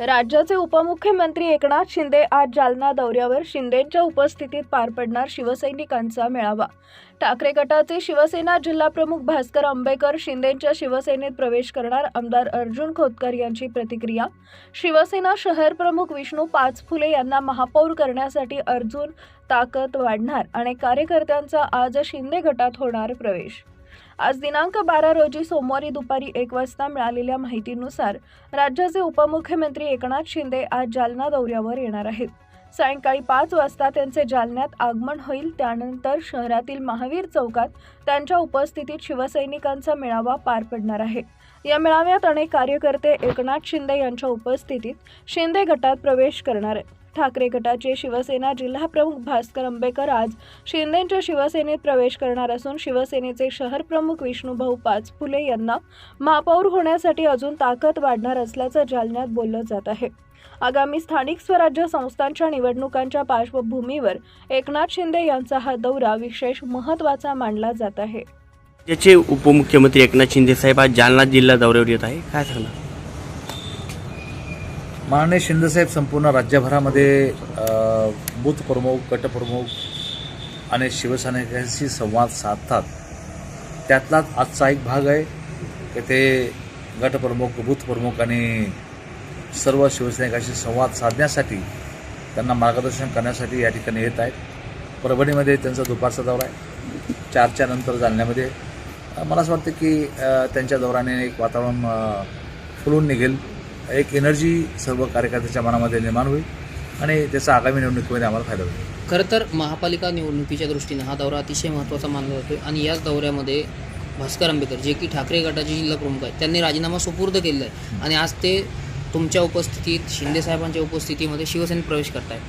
राज्याचे उपमुख्यमंत्री एकनाथ शिंदे आज जालना दौऱ्यावर शिंदेंच्या उपस्थितीत पार पडणार शिवसैनिकांचा मेळावा. ठाकरे गटाचे शिवसेना जिल्हाप्रमुख भास्कर आंबेकर शिंदेंच्या शिवसेनेत प्रवेश करणार आमदार अर्जुन खोतकर यांची प्रतिक्रिया. शिवसेना शहर प्रमुख विष्णू पाचफुले यांना महापौर करण्यासाठी अर्जुन ताकद वाढणार आणि कार्यकर्त्यांचा आज शिंदे गटात होणार प्रवेश. आज दिनांक बारा रोजी सोमवारी दुपारी एक वाजता मिळालेल्या माहितीनुसार राज्याचे उपमुख्यमंत्री एकनाथ शिंदे आज जालना दौऱ्यावर येणार आहेत. सायंकाळी पाच वाजता त्यांचे जालन्यात आगमन होईल त्यानंतर शहरातील महावीर चौकात त्यांच्या उपस्थितीत शिवसैनिकांचा मेळावा पार पडणार आहे. या मेळाव्यात अनेक कार्यकर्ते एकनाथ शिंदे यांच्या उपस्थितीत शिंदे गटात प्रवेश करणार आहेत. ठाकरे गटाचे शिवसेना जिल्हाप्रमुख भास्कर आंबेकर आज शिंदेंच्या शिवसेनेत प्रवेश करणार असून शिवसेनेचे शहर प्रमुख विष्णूभाऊ पाचफुले यांना महापौर होण्यासाठी अजून ताकद वाढणार असल्याचं जालन्यात बोललं जात आहे. आगामी स्थानिक स्वराज्य संस्थांच्या निवडणुकांच्या पार्श्वभूमीवर एकनाथ शिंदे यांचा हा दौरा विशेष महत्त्वाचा मानला जात आहे. राज्याचे उपमुख्यमंत्री एकनाथ शिंदे साहेब आज जालना जिल्हा दौऱ्यावर येत आहे काय सांगणार? माननीय शिंदेसाहेब संपूर्ण राज्यभरामध्ये बूथ प्रमुख गटप्रमुख आणि शिवसैनिकांशी संवाद साधतात. त्यातलाच आजचा एक भाग आहे की ते गटप्रमुख बूथ प्रमुख आणि सर्व शिवसैनिकांशी संवाद साधण्यासाठी त्यांना मार्गदर्शन करण्यासाठी या ठिकाणी येत आहेत. परभणीमध्ये त्यांचा दुपारचा दौरा आहे. चारच्या नंतर जालन्यामध्ये. मला असं वाटतं की त्यांच्या दौऱ्याने एक वातावरण फुलून निघेल. एक एनर्जी सर्व कार्यकर्त्याच्या मनामध्ये निर्माण होईल आणि त्याचा आगामी निवडणुकीमध्ये आम्हाला फायदा होईल. खरं तर महापालिका निवडणुकीच्या दृष्टीने हा दौरा अतिशय महत्त्वाचा मानला जातो आणि याच दौऱ्यामध्ये भास्कर आंबेकर जे की ठाकरे गटाचे जिल्हा प्रमुख आहेत त्यांनी राजीनामा सुपूर्द केलेला आहे आणि आज ते तुमच्या उपस्थितीत शिंदे साहेबांच्या उपस्थितीमध्ये शिवसेनेत प्रवेश करतायत.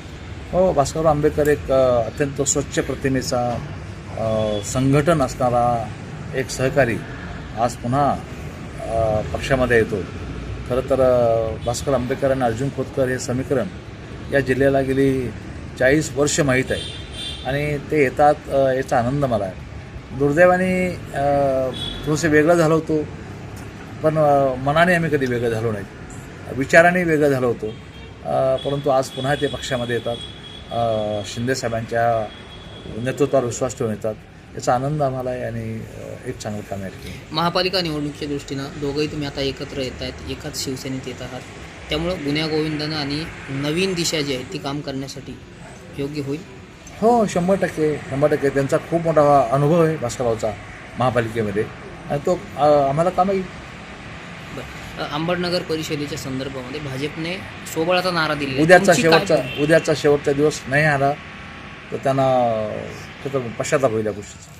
हो भास्करराव आंबेडकर एक अत्यंत स्वच्छ प्रतिमेचा संघटन असणारा एक सहकारी आज पुन्हा पक्षामध्ये येतो. खरं तर भास्कर आंबेडकर आणि अर्जुन खोतकर हे समीकरण या जिल्ह्याला गेली चाळीस वर्ष माहीत आहे. आणि ते येतात याचा आनंद मला आहे. दुर्दैवाने थोडंसं वेगळं झालो होतो पण मनाने आम्ही कधी वेगळं झालो नाही. विचाराने वेगळं झालो होतो. परंतु आज पुन्हा ते पक्षामध्ये येतात. शिंदेसाहेबांच्या नेतृत्वावर विश्वास ठेवून येतात. याचा आनंद आम्हाला आहे आणि एक चांगलं काम आहे ठिकाणी. महापालिका निवडणुकीच्या दृष्टीनं दोघंही तुम्ही आता एकत्र येत आहेत. एकाच शिवसेनेत येत आहात. त्यामुळं गुन्ह्यागोविंदानं आणि नवीन दिशा जी आहे ती काम करण्यासाठी योग्य होईल? हो शंभर टक्के शंभर टक्के. त्यांचा खूप मोठा अनुभव आहे भास्कररावचा महापालिकेमध्ये. आणि तो आम्हाला काम येईल बरं अंबडनगर परिषदेच्या संदर्भामध्ये भाजपने सोबळाचा नारा आहे. उद्याचा शेवटचा उद्याचा शेवटचा दिवस नाही आला. तर त्यांना त्याचा पश्चाताप होईल या गोष्टीचा